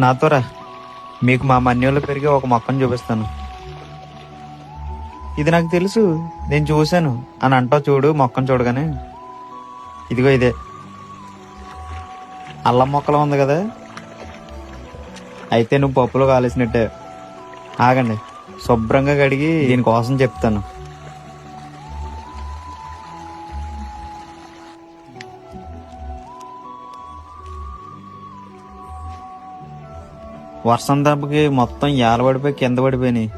నాతో రా. మీకు మా మన్యంలో పెరిగే ఒక మొక్కను చూపిస్తాను. ఇది నాకు తెలుసు. నేను చూశాను. అని అంటావు చూడు మొక్కను చూడగానే. ఇదిగో ఇదే. అల్లం మొక్కలో ఉంది కదా. అయితే నువ్వు పప్పులో కాలేసినట్టే. ఆగండి. శుభ్రంగా కడిగి దీనికోసం చెప్తాను. వర్షం దెబ్బకి మొత్తం ఏలబడిపోయి కింద పడిపోయినాయి.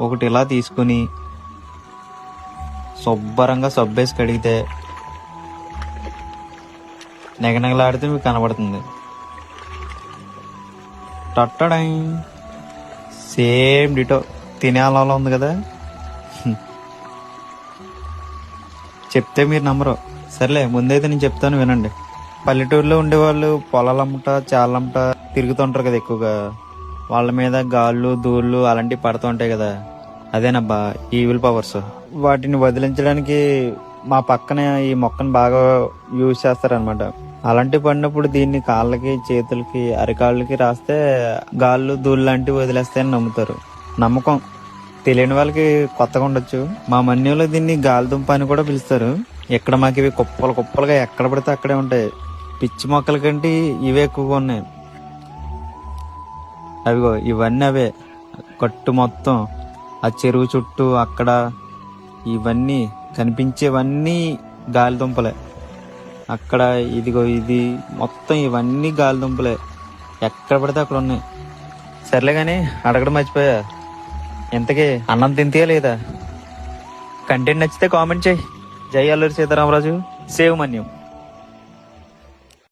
ఒకటి ఇలా తీసుకుని శుభ్రంగా సబ్బేసి కడిగితే నెగనెగలాడితే మీకు కనబడుతుంది. టట్టడై. సేమ్ డిటో తినేలా ఉంది కదా. చెప్తే మీరు నమ్మరు. సర్లే ముందైతే నేను చెప్తాను వినండి. పల్లెటూరులో ఉండేవాళ్ళు పొలాలమ్మట చాలమ్మట తిరుగుతుంటారు కదా ఎక్కువగా. వాళ్ళ మీద గాళ్ళు దూళ్ళు అలాంటివి పడుతూ ఉంటాయి కదా. అదేనబ్బా ఈవిల్ పవర్స్ వాటిని వదిలించడానికి మా పక్కన ఈ మొక్కను బాగా యూజ్ చేస్తారనమాట అలాంటి పడినప్పుడు దీన్ని కాళ్ళకి చేతులకి అరికాళ్ళకి రాస్తే గాళ్ళు దూళ్ళు లాంటివి వదిలేస్తాయని నమ్ముతారు. నమ్మకం. తెలియని వాళ్ళకి కొత్తగా ఉండొచ్చు. మా మన్యంలో దీన్ని గాలిదుంప అని కూడా పిలుస్తారు. ఇక్కడ మాకు ఇవి కుప్పలు కుప్పలుగా ఎక్కడ పడితే అక్కడే ఉంటాయి. పిచ్చి మొక్కల కంటే ఇవే ఎక్కువగా ఉన్నాయి. అవిగో ఇవన్నీ అవే. కట్టు మొత్తం ఆ చెరువు చుట్టూ అక్కడ ఇవన్నీ కనిపించేవన్నీ గాలిదుంపలే. అక్కడ ఇదిగో ఇది మొత్తం ఇవన్నీ గాలిదుంపలే. ఎక్కడ పడితే అక్కడ ఉన్నాయి. సర్లే కానీ అడగడం మర్చిపోయా. ఇంతకీ అన్నం తింతే లేదా? కంటెంట్ నచ్చితే కామెంట్ చేయి. జై అల్లూరి సీతారామరాజు. సేవ్ మన్యం.